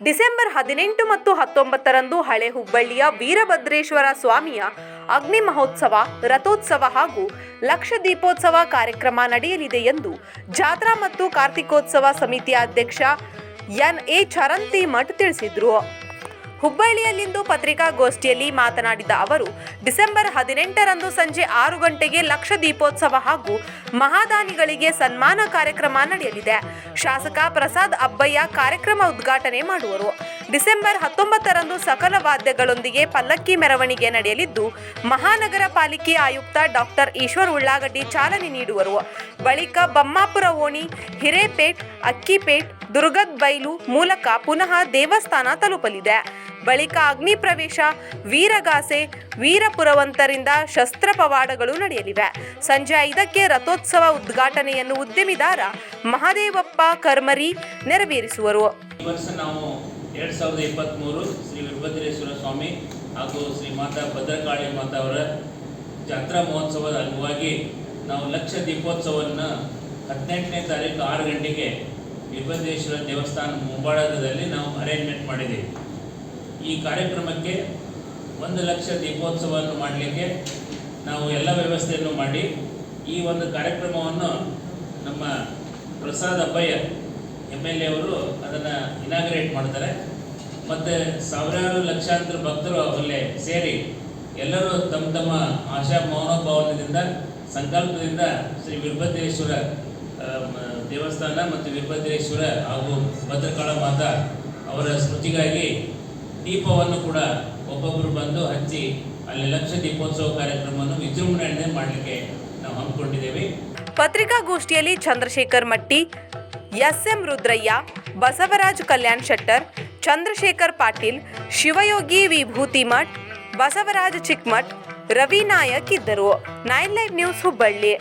December ಹದಿನೆಂಟು ಮತ್ತು ಹತ್ತೊಂಬತ್ತರಂದು ಹಳೆ ಹುಬ್ಬಳ್ಳಿಯ ವೀರಭದ್ರೇಶ್ವರ ಸ್ವಾಮಿಯ ಅಗ್ನಿ ಮಹೋತ್ಸವ, ರಥೋತ್ಸವ ಹಾಗೂ ಲಕ್ಷ ದೀಪೋತ್ಸವ ಕಾರ್ಯಕ್ರಮ ನಡೆಯಲಿದೆ ಎಂದು ಜಾತ್ರಾ ಮತ್ತು ಕಾರ್ತಿಕೋತ್ಸವ ಸಮಿತಿಯ ಅಧ್ಯಕ್ಷ ಎನ್ ಎ ಚರಂತಿ ಮಠ್ ತಿಳಿಸಿದರು. ಹುಬ್ಬಳ್ಳಿಯಲ್ಲಿಂದು ಪತ್ರಿಕಾಗೋಷ್ಠಿಯಲ್ಲಿ ಮಾತನಾಡಿದ ಅವರು, ಡಿಸೆಂಬರ್ ಹದಿನೆಂಟರಂದು ಸಂಜೆ ಆರು ಗಂಟೆಗೆ ಲಕ್ಷ ದೀಪೋತ್ಸವ ಹಾಗೂ ಮಹಾದಾನಿಗಳಿಗೆ ಸನ್ಮಾನ ಕಾರ್ಯಕ್ರಮ ನಡೆಯಲಿದೆ. ಶಾಸಕ ಪ್ರಸಾದ್ ಅಬ್ಬಯ್ಯ ಕಾರ್ಯಕ್ರಮ ಉದ್ಘಾಟನೆ ಮಾಡುವರು. ಡಿಸೆಂಬರ್ ಹತ್ತೊಂಬತ್ತರಂದು ಸಕಲ ವಾದ್ಯಗಳೊಂದಿಗೆ ಪಲ್ಲಕ್ಕಿ ಮೆರವಣಿಗೆ ನಡೆಯಲಿದ್ದು, ಮಹಾನಗರ ಪಾಲಿಕೆ ಆಯುಕ್ತ ಡಾಕ್ಟರ್ ಈಶ್ವರ್ ಉಳ್ಳಾಗಡ್ಡಿ ಚಾಲನೆ ನೀಡುವರು. ಬಳಿಕ ಬಮ್ಮಾಪುರ ಓಣಿ, ಹಿರೇಪೇಟ್, ಅಕ್ಕಿಪೇಟ್, ದುರ್ಗದ್ ಬೈಲು ಮೂಲಕ ಪುನಃ ದೇವಸ್ಥಾನ ತಲುಪಲಿದೆ. ಬಳಿಕ ಅಗ್ನಿ ಪ್ರವೇಶ, ವೀರಗಾಸೆ, ವೀರಪುರವಂತರಿಂದ ಶಸ್ತ್ರ ಪವಾಡಗಳು ನಡೆಯಲಿವೆ. ಸಂಜೆ ಐದಕ್ಕೆ ರಥೋತ್ಸವ ಉದ್ಘಾಟನೆಯನ್ನು ಉದ್ಯಮಿದಾರ ಮಹಾದೇವಪ್ಪ ಕರ್ಮರಿ ನೆರವೇರಿಸುವರು. ಎರಡು ಸಾವಿರದ ಇಪ್ಪತ್ತ್ಮೂರು ಶ್ರೀ ವೀರಭದ್ರೇಶ್ವರ ಸ್ವಾಮಿ ಹಾಗೂ ಶ್ರೀ ಮಾತಾ ಭದ್ರಕಾಳಿ ಮಾತಾ ಅವರ ಜಾತ್ರಾ ಮಹೋತ್ಸವದ ಅಂಗವಾಗಿ ನಾವು ಲಕ್ಷ ದೀಪೋತ್ಸವವನ್ನು ಹದಿನೆಂಟನೇ ತಾರೀಕು ಆರು ಗಂಟೆಗೆ ವೀರಭದ್ರೇಶ್ವರ ದೇವಸ್ಥಾನ ಮುಂಬಾಡದಲ್ಲಿ ನಾವು ಅರೇಂಜ್ಮೆಂಟ್ ಮಾಡಿದ್ದೀವಿ. ಈ ಕಾರ್ಯಕ್ರಮಕ್ಕೆ ಒಂದು ಲಕ್ಷ ದೀಪೋತ್ಸವವನ್ನು ಮಾಡಲಿಕ್ಕೆ ನಾವು ಎಲ್ಲ ವ್ಯವಸ್ಥೆಯನ್ನು ಮಾಡಿ, ಈ ಒಂದು ಕಾರ್ಯಕ್ರಮವನ್ನು ನಮ್ಮ Prasad Abbayya M L A ಅವರು ಅದನ್ನು ಇನಾಗ್ರೇಟ್ ಮಾಡ್ತಾರೆ. ಮತ್ತು ಸಾವಿರಾರು ಲಕ್ಷಾಂತರ ಭಕ್ತರು ಅಲ್ಲೇ ಸೇರಿ ಎಲ್ಲರೂ ತಮ್ಮ ತಮ್ಮ ಆಶಾ ಮೌನೋಭಾವನದಿಂದ ಸಂಕಲ್ಪದಿಂದ ಶ್ರೀ ವೀರಭದ್ರೇಶ್ವರ ದೇವಸ್ಥಾನ ಮತ್ತು ವೀರಭದ್ರೇಶ್ವರ ಹಾಗೂ ಭದ್ರಕಾಳ ಮಾತಾ ಅವರ ಸ್ಮೃತಿಗಾಗಿ ದೀಪವನ್ನು ಕೂಡ ಒಬ್ಬೊಬ್ಬರು ಬಂದು ಹಚ್ಚಿ ಅಲ್ಲಿ ಲಕ್ಷ ದೀಪೋತ್ಸವ ಕಾರ್ಯಕ್ರಮವನ್ನು ವಿಜೃಂಭಣೆಯಿಂದ ಮಾಡಲಿಕ್ಕೆ ನಾವು ಹಮ್ಮಿಕೊಂಡಿದ್ದೇವೆ. ಪತ್ರಿಕಾಗೋಷ್ಠಿಯಲ್ಲಿ ಚಂದ್ರಶೇಖರ್ ಮಟ್ಟಿ ಎಸ್ ಎಂ ರುದ್ರಯ್ಯ, ಬಸವರಾಜ್ ಕಲ್ಯಾಣ್ ಶೆಟ್ಟರ್, ಚಂದ್ರಶೇಖರ್ ಪಾಟೀಲ್, ಶಿವಯೋಗಿ ವಿಭೂತಿ ಮಠ್ ಬಸವರಾಜ್ ಚಿಕ್ಮಠ್, ರವಿ ನಾಯಕ್ ಇದ್ದರು. Nine live news Hubballi.